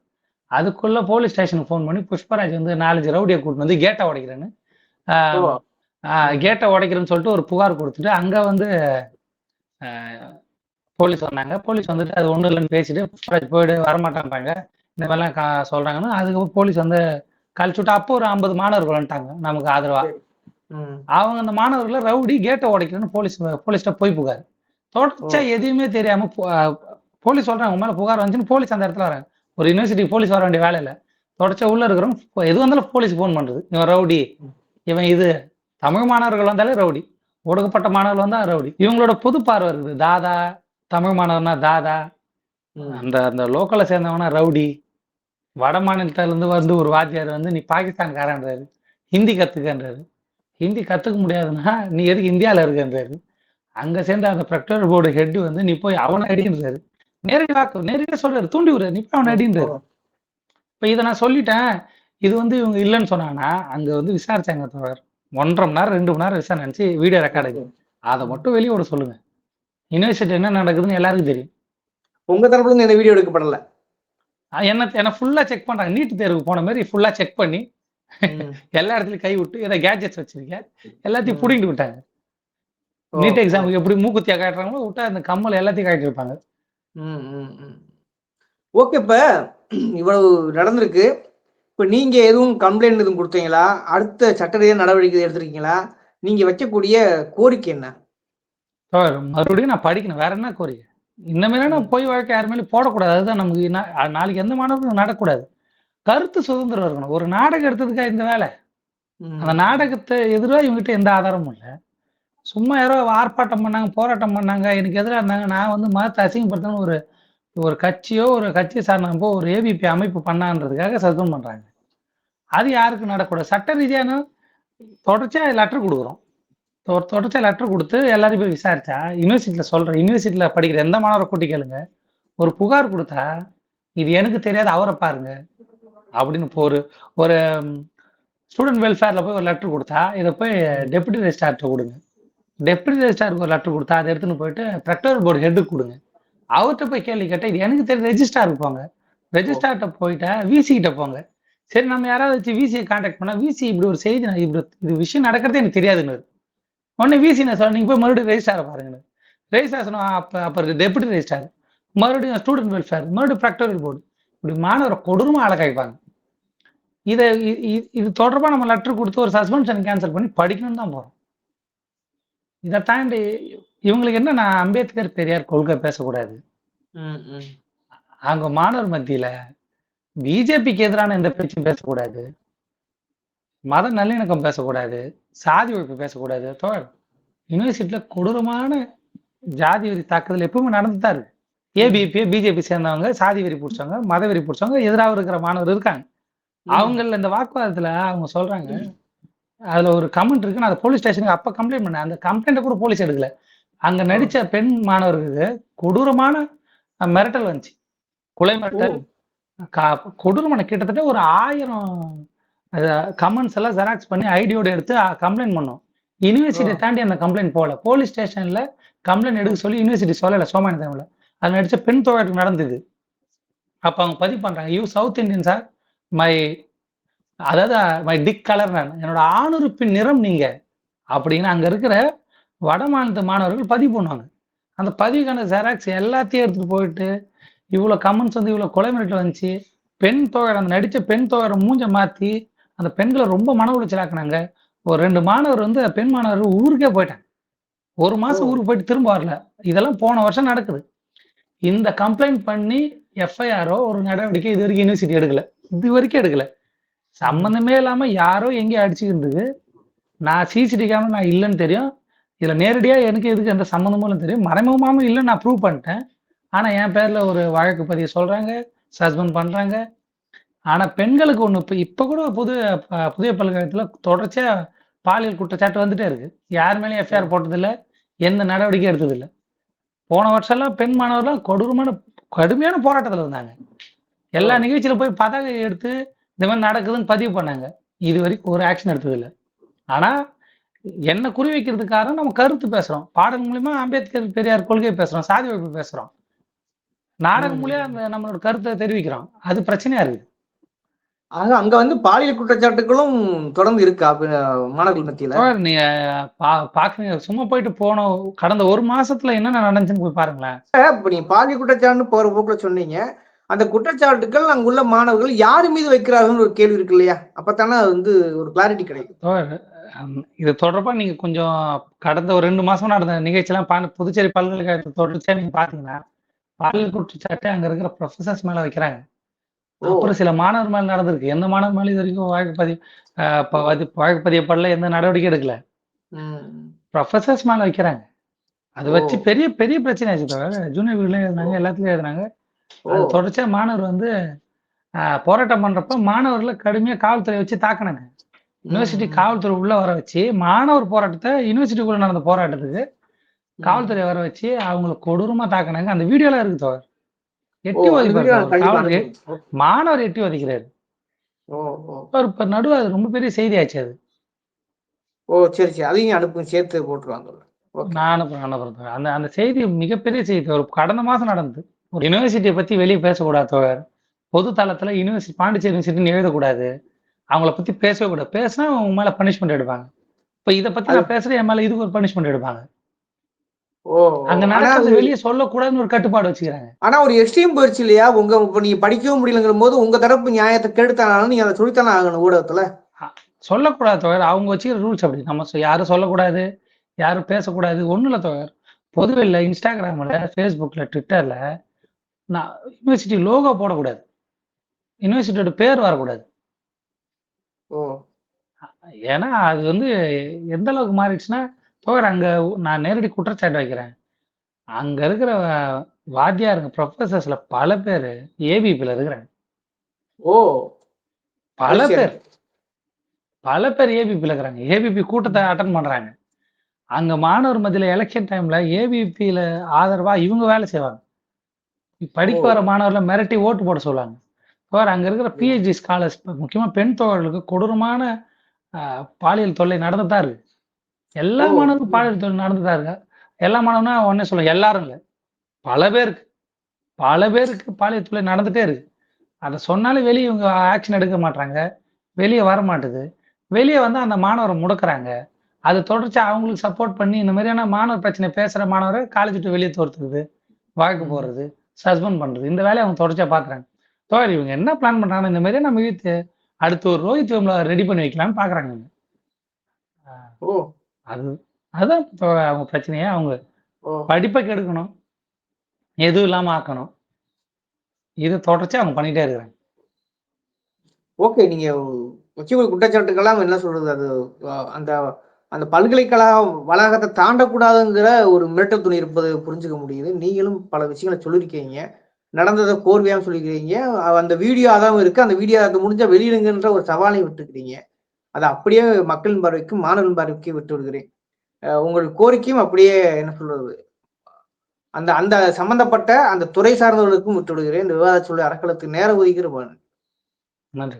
அதுக்குள்ள போலீஸ் ஸ்டேஷனுக்கு ஃபோன் பண்ணி புஷ்பராஜ் வந்து நாலஞ்சு ரவுடியை கூட்டிட்டு வந்து கேட்டை உடைக்கிறேன்னு. கேட்டை உடைக்கிறேன்னு சொல்லிட்டு ஒரு புகார் கொடுத்துட்டு அங்க வந்து போலீஸ் வந்தாங்க. போலீஸ் வந்துட்டு அது ஒண்ணும் இல்லைன்னு பேசிட்டு புஷ்பராஜ் போயிடு வரமாட்டான்றாங்க இந்த மாதிரிலாம் கா- சொல்றாங்கன்னா அதுக்கப்புறம் போலீஸ் வந்து கழிச்சு விட்டு அப்போ ஒரு ஐம்பது மாணவர்கள் வந்துட்டாங்க நமக்கு ஆதரவா. அவங்க அந்த மாணவர்களை ரவுடி கேட்டை உடைக்கிறேன்னு போலீஸ் போலீஸ்ட்ட போய் புகார். தொடர்ச்சா எதுவுமே தெரியாம போலீஸ் சொல்றாங்க உங்க மேல புகார் வந்துச்சுன்னு போலீஸ் அந்த இடத்துல வராங்க. ஒரு யூனிவர்சிட்டி போலீஸ் வர வேண்டிய வேலை இல்ல. தொடர்ச்சா உள்ள இருக்கிறவங்க எது வந்தாலும் போலீஸ் ஃபோன் பண்றது. இவன் ரவுடி. இவன் இது. தமிழ் மாணவர்கள் வந்தாலே ரவுடி. ஒடுக்கப்பட்ட மாணவர்கள் வந்தா ரவுடி. இவங்களோட பொது பார்வை இருக்குது. தாதா தமிழ் மாணவர்னா தாதா. அந்த அந்த லோக்கலை சேர்ந்தவனா ரவுடி. வட மாநிலத்துல இருந்து வந்து ஒரு வாத்தியார் வந்து நீ பாகிஸ்தான்காரன்றாரு. ஹிந்தி கத்துக்கன்றாரு. ஹிந்தி கத்துக்க முடியாதுன்னா நீ எதுக்கு இந்தியால இருக்கன்றாரு? அங்க சேர்ந்த அந்த ப்ரக்டர் போர்டு ஹெட் வந்து நீ போய் அவனை அடின்றாரு. நேரடி வாக்கு நேரடியா சொல்றாரு. தூண்டி விடுறாரு. நீ போய் அவனை அடின்றாரு. இப்ப இதை நான் சொல்லிட்டேன். இது வந்து இவங்க இல்லைன்னு சொன்னாங்கன்னா அங்க வந்து விசாரிச்சாங்க தோழர் ஒன்றரை மணி நேரம் ரெண்டு மணி நேரம் விசாரணை நினைச்சு வீடியோ ரெக்கார்டு அதை மட்டும் வெளியே விட சொல்லுங்க யூனிவர்சிட்டி என்ன நடக்குதுன்னு எல்லாருக்கும் தெரியும் உங்க தரப்புல இருந்து வீடியோ எடுக்கப்படல என்ன என்ன ஃபுல்லா செக் பண்றாங்க நீட் தேர்வுக்கு போன மாதிரி ஃபுல்லா செக் பண்ணி. எல்லா இடத்துலயும் கை விட்டு ஏதோ கேட்ஜெட்ஸ் வச்சிருக்கேன் எல்லாத்தையும். புடிங்கிட்டு விட்டாங்க. நீட் எக்ஸாமுக்கு எப்படி மூக்குத்தியா காட்டுறாங்களோ விட்டா அந்த கம்மல் எல்லாத்தையும் காட்டி இருப்பாங்க ம், ம், ம். ஓகே இப்ப இவ்வளவு நடந்திருக்கு இப்ப நீங்க எதுவும் கம்ப்ளைண்ட் எதுவும் கொடுத்தீங்களா? அடுத்த சட்ட ரீதியா நடவடிக்கை எடுத்திருக்கீங்களா? நீங்க வைக்கக்கூடிய கோரிக்கை என்ன? தோழர், மறுபடியும் நான் படிக்கணும். வேற என்ன கோரிக்கை? இன்னமே நான் போய் வழக்கு யார் மேலேயும் போடக்கூடாது. அதுதான் நமக்கு நாளைக்கு எந்த மாணவர்களும் நடக்கக்கூடாது கருத்து சுதந்திரம் இருக்கணும். ஒரு நாடகம் எடுத்ததுக்கா இந்த வேலை. அந்த நாடகத்தை எதிராக இவங்ககிட்ட எந்த ஆதாரமும் இல்லை. சும்மா யாரோ ஆர்ப்பாட்டம் பண்ணாங்க போராட்டம் பண்ணாங்க எனக்கு எதிராக இருந்தாங்க. நான் வந்து மதத்தை அசிங்கப்படுத்தணும் ஒரு ஒரு கட்சியோ ஒரு கட்சி சார்ந்தப்போ ஒரு ஏபிபி அமைப்பு பண்ணான்றதுக்காக சஸ்பெண்ட் பண்றாங்க. அது யாருக்கு நடக்கூடாது? சட்ட ரீதியான தொடர்ச்சியா லெட்டர் கொடுக்குறோம். தொ- தொடர்ச்சியா லெட்டர் கொடுத்து எல்லாரையும் போய் விசாரிச்சா யூனிவர்சிட்டியில சொல்கிறேன் யூனிவர்சிட்டியில படிக்கிற எந்த மாணவரை கூட்டி கேளுங்க? ஒரு புகார் கொடுத்தா இது எனக்கு தெரியாது அவரை பாருங்க. அப்படின்னு இப்போ ஒரு ஒரு ஸ்டூடெண்ட் வெல்ஃபேர்ல போய் ஒரு லெட்டர் கொடுத்தா இதை போய் டெப்யூட்டி ரெஜிஸ்டார்ட்ட கொடுங்க. டெப்யூட்டி ரெஜிஸ்டாருக்கு ஒரு லெட்டர் கொடுத்தா அதை எடுத்துன்னு போயிட்டு ப்ரெக்டர் போர்டு ஹெட்டுக்கு கொடுங்க. அவர்கிட்ட போய் கேள்வி கேட்டால் இது எனக்கு தெரியும் ரெஜிஸ்டாருக்கு போங்க. ரெஜிஸ்டார்ட்ட போயிட்டா விசிக்கிட்ட போங்க. சரி நம்ம யாராவது வச்சு விசியை காண்டாக்ட் பண்ணா விசி இப்படி ஒரு செய்தி நான் இப்படி இது விஷயம் நடக்கிறதே எனக்கு தெரியாதுன்னு உடனே விசி நான் சொல்ல நீங்க போய் மறுபடியும் ரெஜிஸ்டாரை பாருங்க ரெஜிஸ்டார் சொன்னா அப்ப அப்ப டெப்யூட்டி ரெஜிஸ்டார் மறுபடியும் ஸ்டூடெண்ட் வெல்ஃபேர் மறுபடியும் ப்ராக்டோரியல் போர்டு இப்படி மாணவரை கொடூரமா அழகாய்ப்பாங்க இதை இது தொடர்பா நம்ம லெட்டர் கொடுத்து ஒரு சஸ்பென்ஷன் கேன்சல் பண்ணி படிக்கணும்னு தான் போறோம். இதை தாண்டி இவங்களுக்கு என்ன நான் அம்பேத்கர் பெரியார் கொள்கை பேசக்கூடாது. ம், ம். அங்க மாணவர் மத்தியில பிஜேபிக்கு எதிரான எந்த பேச்சும் பேசக்கூடாது. மத நல்லிணக்கம் பேசக்கூடாது. சாதி ஒழிப்பு பேசக்கூடாது. தோழர் யூனிவர்சிட்டியில கொடூரமான ஜாதி வெறி தாக்குதல் எப்பவுமே நடந்து தான் இருக்கு. ஏபிபி பிஜேபி சேர்ந்தவங்க சாதி வெறி பிடிச்சவங்க மத வெறி பிடிச்சவங்க எதிராக இருக்கிற மாணவர் இருக்காங்க. அவங்கள இந்த வாக்குவாதத்துல அவங்க சொல்றாங்க அதுல ஒரு கமெண்ட் இருக்கு நான் போலீஸ் ஸ்டேஷனுக்கு அப்ப கம்ப்ளைண்ட் பண்ணேன். அந்த கம்ப்ளைண்ட்டை கூட போலீஸ் எடுக்கல. அங்க நடிச்ச பெண் மாணவருக்கு கொடூரமான மிரட்டல் வந்துச்சு. கொலை மிரட்டல். கொடூரமான கிட்டத்தட்ட ஒரு ஆயிரம் கமெண்ட்ஸ் எல்லாம் ஜெராக்ஸ் பண்ணி ஐடியோட எடுத்து கம்ப்ளைண்ட் பண்ணோம். யூனிவர்சிட்டி தாண்டி அந்த கம்ப்ளைண்ட் போகல. போலீஸ் ஸ்டேஷன்ல கம்ப்ளைண்ட் எடுக்க சொல்லி யூனிவர்சிட்டி சொல்லல சோமானி டைம்ல அது நடிச்ச பெண் தோழருக்கு நடந்தது அப்ப அவங்க பதிவு பண்றாங்க. You south Indian sir my அதாவது மை டிக் கலர் நான். என்னோட ஆணுறுப்பின் நிறம் நீங்க. அப்படின்னு அங்க இருக்கிற வட மாநிலத்து மாணவர்கள் பதிவு பண்ணுவாங்க. அந்த பதிவுக்கான ஜெராக்ஸ் எல்லாத்தையும் எடுத்துட்டு போயிட்டு இவ்வளவு கமெண்ட்ஸ் வந்து இவ்வளவு கொலை மிரட்டல் வந்துச்சு. பெண் தோழர் அந்த நடிச்ச பெண் தோழரை மூஞ்ச மாத்தி அந்த பெண்களை ரொம்ப மன உளைச்சலாக்குனாங்க. ஒரு ரெண்டு மாணவர் வந்து பெண் மாணவர் ஊருக்கே போயிட்டாங்க. ஒரு மாசம் ஓ. ஊருக்கு போயிட்டு திரும்ப வரல. இதெல்லாம் போன வருஷம் நடக்குது. இந்த கம்ப்ளைண்ட் பண்ணி எஃப்ஐஆரோ ஒரு நடவடிக்கை இது வரைக்கும் யூனிவர்சிட்டி எடுக்கல. இது வரைக்கும் எடுக்கல. சம்பந்தமே இல்லாம யாரோ எங்கேயோ அடிச்சுக்கிட்டு நான் சிசிடி கேமரா நான் இல்லைன்னு தெரியும். இதுல நேரடியா எனக்கு எதுக்கு எந்த சம்மந்தமும் தெரியும். மறைமுகமாவும் இல்லைன்னு நான் ப்ரூவ் பண்ணிட்டேன். ஆனா என் பேர்ல ஒரு வழக்கு பதிவு சொல்றாங்க சஸ்பெண்ட் பண்றாங்க. ஆனா பெண்களுக்கு ஒண்ணு இப்ப இப்ப கூட புது புதிய பல்கலைக்கழகத்துல தொடர்ச்சியா பாலியல் குற்றச்சாட்டு வந்துட்டே இருக்கு. யார் மேலயும் எஃப்ஐஆர் போட்டதில்ல எந்த நடவடிக்கையும் எடுத்ததில்ல. போன வருஷம் எல்லாம் பெண் மாணவர்லாம் கொடூரமான கடுமையான போராட்டத்துல இருந்தாங்க. எல்லா நிகழ்ச்சியில போய் பதாகை எடுத்து இந்த மாதிரி நடக்குதுன்னு பதிவு பண்ணாங்க. இது வரைக்கும் ஒரு ஆக்ஷன் எடுத்ததில்ல. ஆனா என்ன குறி வைக்கிறதுக்காக நம்ம கருத்து பேசுறோம். பாடல் மூலியமா அம்பேத்கர் பெரியார் கொள்கை பேசுறோம் சாதி ஒழிப்பு பேசுறோம். நாடகம் ம். மூலியம் அந்த நம்மளோட கருத்தை தெரிவிக்கிறோம் அது பிரச்சனையா இருக்கு. ஆக அங்க வந்து பாலியல் குற்றச்சாட்டுகளும் தொடர்ந்து இருக்கா மாணவர்கள் மத்தியில. நீங்க பாக்குறீங்க. சும்மா போயிட்டு போன கடந்த ஒரு மாசத்துல என்னென்ன நடந்துச்சுன்னு போய் பாருங்களேன். இப்ப நீங்க பாலியல் குற்றச்சாட்டுன்னு போற போக்குல சொன்னீங்க. அந்த குற்றச்சாட்டுகள் அங்குள்ள மாணவர்கள் யார் மீது வைக்கிறார்கள்னு ஒரு கேள்வி இருக்கு இல்லையா? அப்பதானே அது வந்து ஒரு கிளாரிட்டி கிடைக்கும். இது தொடர்பா நீங்க கொஞ்சம் கடந்த ஒரு ரெண்டு மாசம் நடந்த நிகழ்ச்சியெல்லாம் பா புதுச்சேரி பல்கலைக்கழகத்தை தொடர்ச்சியா நீங்க பாத்தீங்கன்னா பாலியல் குற்றச்சாட்டு அங்க இருக்கிற ப்ரொஃபசர்ஸ் மேல வைக்கிறாங்க. அப்புறம் சில மாணவர் மேல நடந்திருக்கு. எந்த மாணவர் மேல இது வரைக்கும் வழக்கு பதிவு வழக்கு பதியப்படல எந்த நடவடிக்கை எடுக்கல. ப்ரொஃபசர்ஸ் மேல வைக்கிறாங்க. அது வச்சு பெரிய பெரிய பிரச்சனை ஆச்சு தவிர ஜூனியர் வீட்லயும் எழுதினாங்க எல்லாத்துலயும் எழுதினாங்க. அது தொடர்ச்சியா மாணவர் வந்து போராட்டம் பண்றப்ப மாணவர்களை கடுமையா காவல்துறை வச்சு தாக்குனாங்க. யூனிவர்சிட்டி. காவல்துறை உள்ள வர வச்சு மாணவர் போராட்டத்தை யூனிவர்சிட்டிக்குள்ள நடந்த போராட்டத்துக்கு. காவல்துறை வர வச்சு அவங்கள கொடூரமா தாக்குனாங்க. அந்த வீடியோலாம் இருக்கு தோழர். ஓ எட்டி ஓ. மாணவர் எட்டி ஒதிக்கிறாரு. இப்ப நடுவு அது ரொம்ப பெரிய செய்தி ஆச்சு அது. ஓ சரி சரி. அதையும் அனுப்புங்க சேர்த்து போட்டுருவாங்க நான் அனுப்புறேன். அந்த அந்த செய்தி மிகப்பெரிய செய்தி ஒரு கடந்த மாசம் நடந்தது. ஒரு யூனிவர்சிட்டியை பத்தி வெளியே பேசக்கூடாது தோழர். பொது தளத்துல யூனிவர்சிட்டி பாண்டிச்சேரி யூனிவர்சிட்டின்னு எழுதக்கூடாது. அவங்கள பத்தி பேசவே கூடாது. பேசினா உங்க மேல பனிஷ்மெண்ட் எடுப்பாங்க. இப்ப இதை பத்தி நான் பேசுறேன் என் மேல இதுக்கு ஒரு பனிஷ்மெண்ட் எடுப்பாங்க. ஆனா நடக்கிறது வெளியே சொல்லக்கூடாதுன்னு ஒரு கட்டுப்பாடு வச்சுக்கிறாங்க. ஆனா ஒரு எக்ஸ்ட்ரீம் போயிடுச்சு இல்லையா? உங்க இப்ப நீங்க படிக்கவும் முடியலங்கிற போது உங்க தரப்பு நியாயத்தை கெடுத்தானாலும் நீங்க அதை சொல்லித்தானே ஆகணும் ஊடகத்துல? சொல்லக்கூடாது தோழர். அவங்க வச்சுக்கிற ரூல்ஸ் அப்படி. நம்ம யாரும் சொல்லக்கூடாது யாரும் பேசக்கூடாது ஒண்ணும் இல்ல தோழர் பொதுவெளியில இன்ஸ்டாகிராம்ல ஃபேஸ்புக்ல ட்விட்டர்ல நான் யூனிவர்சிட்டி லோகோ போடக்கூடாது. யூனிவர்சிட்டியோட பேர் வரக்கூடாது. ஓ. ஏன்னா அது வந்து எந்த அளவுக்கு மாறிடுச்சுன்னா தோழர் அங்க நான் நேரடி குற்றச்சாட்டு வைக்கிறேன். அங்க இருக்கிற வாத்தியாருங்க ப்ரொஃபசர்ஸ்ல பல பேர் ஏபிபில இருக்கிறாங்க. ஓ பல சரி. பேர். பல பேர் ஏபிபில இருக்கிறாங்க. ஏபிபி கூட்டத்தை அட்டன் பண்றாங்க. அங்க மாணவர் மத்தியில எலெக்ஷன் டைம்ல ஏபிபில ஆதரவா இவங்க வேலை செய்வாங்க. படிக்க வர மாணவர்களை மிரட்டி ஓட்டு போட சொல்லுவாங்க. தோழர் அங்க இருக்கிற பிஹெச்டி ஸ்காலர்ஸ் முக்கியமா பெண் தோழர்களுக்கு கொடூரமான பாலியல் தொல்லை நடந்துதான் தான் இருக்கு. எல்லா மாணவருக்கும் பாலியல் தொல்லை நடந்துதான் இருக்கு? எல்லா மாணவனா உடனே சொல்ல எல்லாரும் இல்ல. பல பேருக்கு. பல பேருக்கு பாலியல் நடந்துட்டே இருக்கு. அதை சொன்னாலே வெளியே இவங்க ஆக்ஷன் எடுக்க மாட்டாங்க வெளியே வர மாட்டுது. வெளியே வந்து அந்த மாணவரை முடக்குறாங்க. அது தொடர்ச்சி அவங்களுக்கு சப்போர்ட் பண்ணி இந்த மாதிரியான மாணவர் பிரச்சனை பேசுற மாணவரை காலேஜ் விட்டு வெளியே துரத்துறது வழக்கு ம். போடுறது சஸ்பெண்ட் பண்றது. இந்த வேலையை அவங்க தொடர்ச்சியா பாக்குறாங்க. தோழர் இவங்க என்ன பிளான் பண்றாங்கன்னா இந்த மாதிரி நம்ம யூத் அடுத்து ஒரு ரோஹித் ரெடி பண்ணி வைக்கலாம்னு பாக்குறாங்க இவங்க. ஆஹ் ஓ. அது அதுதான் அவங்க பிரச்சனையே. அவங்க படிப்பை கெடுக்கணும். எதுவும் இல்லாம ஆக்கணும். இது தொடர்ச்சியா அவங்க பண்ணிட்டே இருக்கிறாங்க. ஓகே நீங்க வச்சுக்கூடிய குற்றச்சாட்டுக்கெல்லாம் என்ன சொல்றது? அது அந்த அந்த பல்கலைக்கழக வளாகத்தை தாண்டக்கூடாதுங்கிற ஒரு மிரட்டல் துணி இருப்பது புரிஞ்சுக்க முடியுது. நீங்களும் பல விஷயங்களை சொல்லியிருக்கீங்க. நடந்ததை கோர்வையாகவும் சொல்லியிருக்கிறீங்க அஹ் அந்த வீடியோ அதான் இருக்கு. அந்த வீடியோ அது முடிஞ்சா வெளியிடுங்கன்ற ஒரு சவாலையும் விட்டுருக்கிறீங்க அதை அப்படியே மக்களின் பார்வைக்கும் மாணவன் பார்வைக்கும் விட்டு விடுகிறேன். உங்கள் கோரிக்கையும் அப்படியே என்ன சொல்றது அந்த அந்த சம்பந்தப்பட்ட அந்த துறை சார்ந்தவர்களுக்கும் விட்டு விடுகிறேன். இந்த விவாத சூழல் அறக்களத்துக்கு நேரம் ஒதுக்கிறேன் நன்றி.